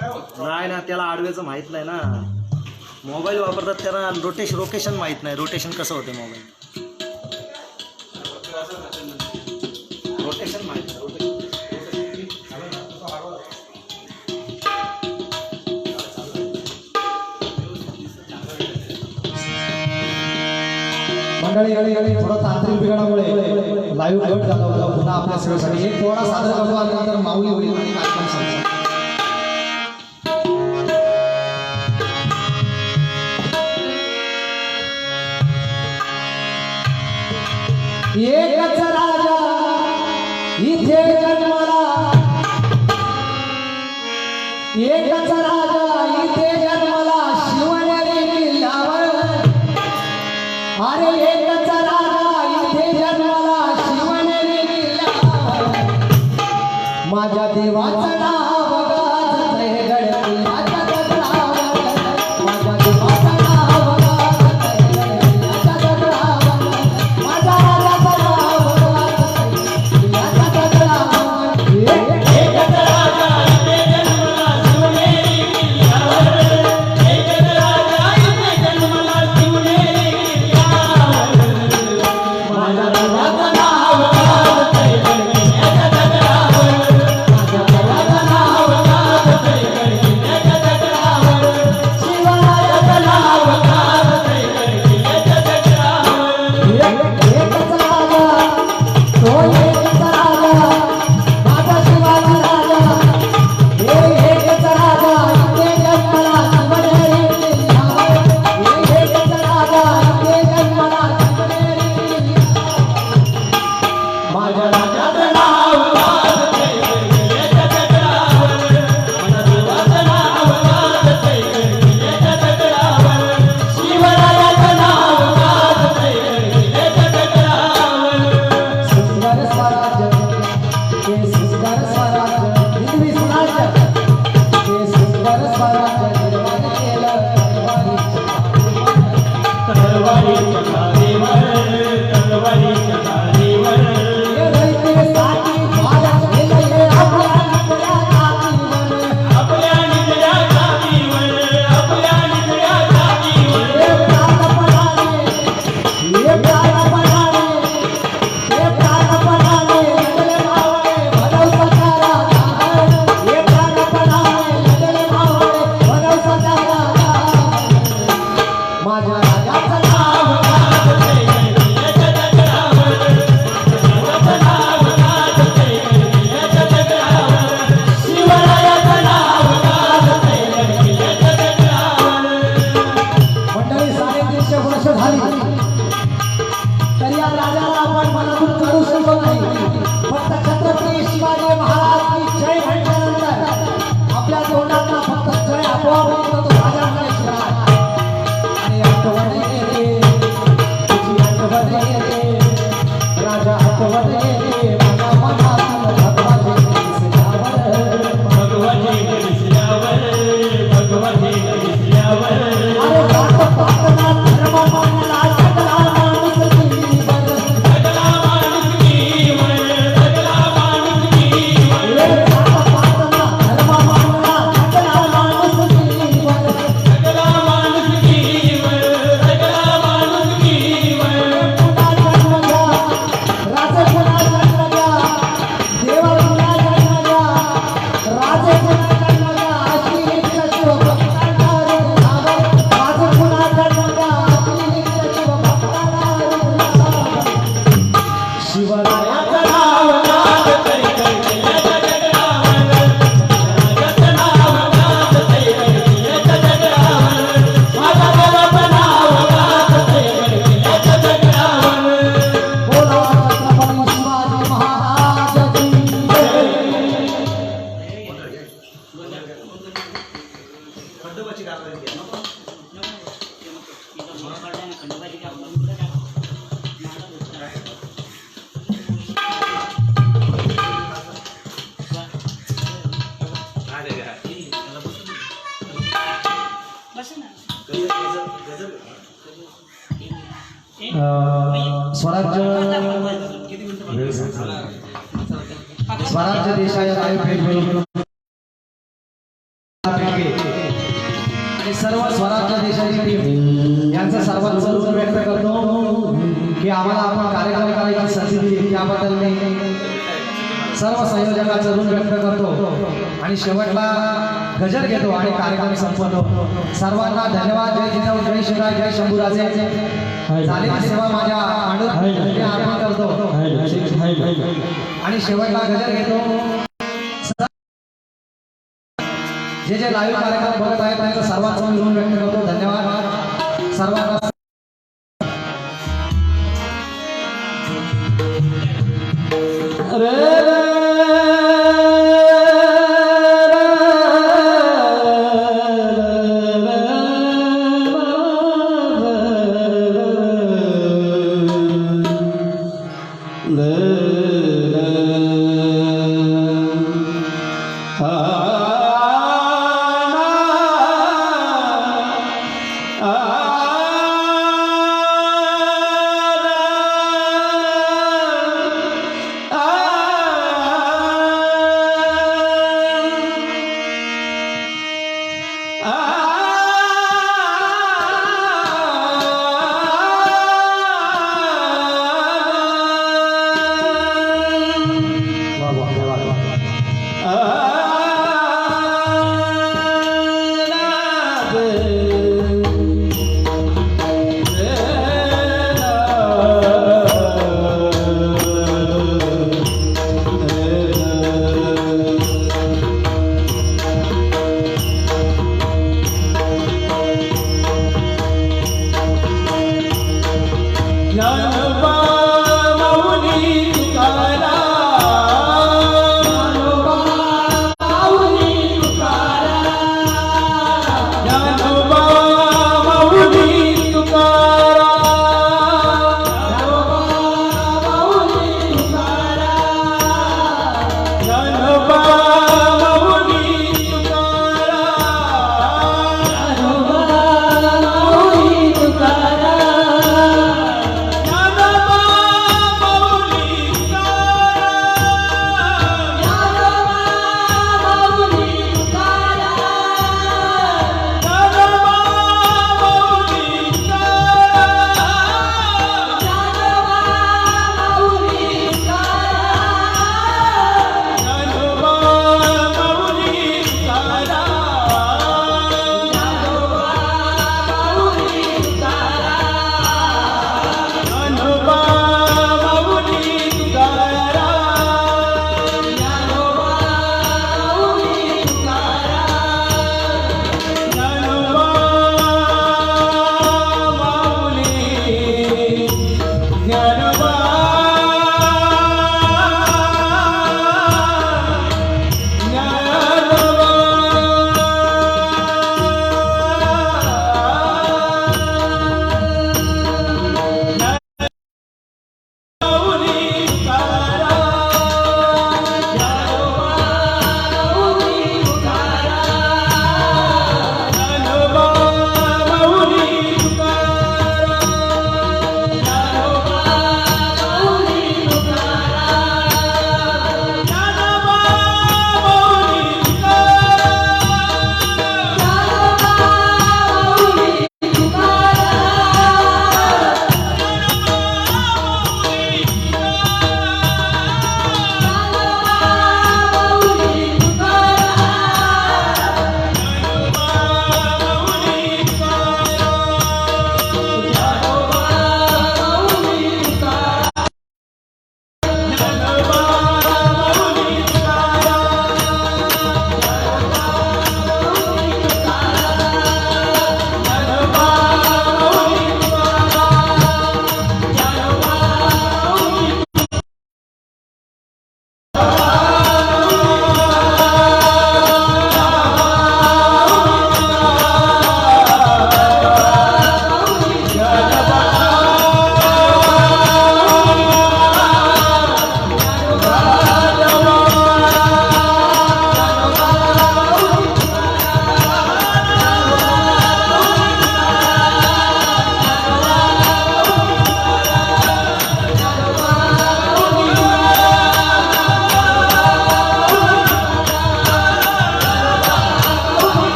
नाही ना त्याला आडव्याचं माहीत नाही ना. मोबाईल वापरतात त्याला रोटेश रोकेशन माहीत नाही. रोटेशन कसं होते मोबाईल? तांत्रिक बिघाडामुळे लाईव्ह घट झाला होता. पुन्हा आपल्या सगळ्यासाठी एक थोडा सादर करतो. आल्यानंतर माऊली होईल आणि कार्यक्रम विजय जन्मला. एकच तलवारी तलवारी तलवारी स्वराज्य स्वराज्य देशाया आणि सर्व स्वराज्य देशाची टीम यांचा सर्वांचा व्यक्त करतो की आम्हाला आपण कार्यक्रम करायची संधी दिली त्याबद्दल सर्व संयोजकांचं ऋण व्यक्त करतो. आणि शेवटला गजर घेतो आणि कार्यक्रम संपवतो. सर्वांना धन्यवाद. जय जिजाऊ जय शिवराय जय शंभूराजे. झालेली सेवा माझ्या अर्पण करतो. आणि शेवटला गजर घेतो. जे जे लाईव्ह कार्यक्रम बघत आहेत त्यांचा सर्वांचा मी ऋण व्यक्त करतो. धन्यवाद. सर्वांना None of us.